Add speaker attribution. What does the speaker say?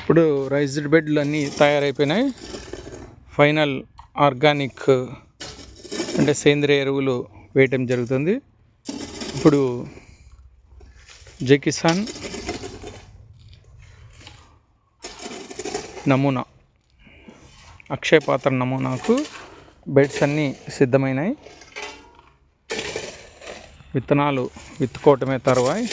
Speaker 1: ఇప్పుడు రైజ్డ్ బెడ్లు అన్నీ తయారైపోయినాయి. ఫైనల్ ఆర్గానిక్ అంటే సేంద్రియ ఎరువులు వేయటం జరుగుతుంది. ఇప్పుడు జకిసాన్ నమూనా అక్షయ పాత్ర నమూనాకు బెడ్స్ అన్నీ సిద్ధమైనాయి. విత్తనాలు విత్తుకోవటమే తర్వాయి.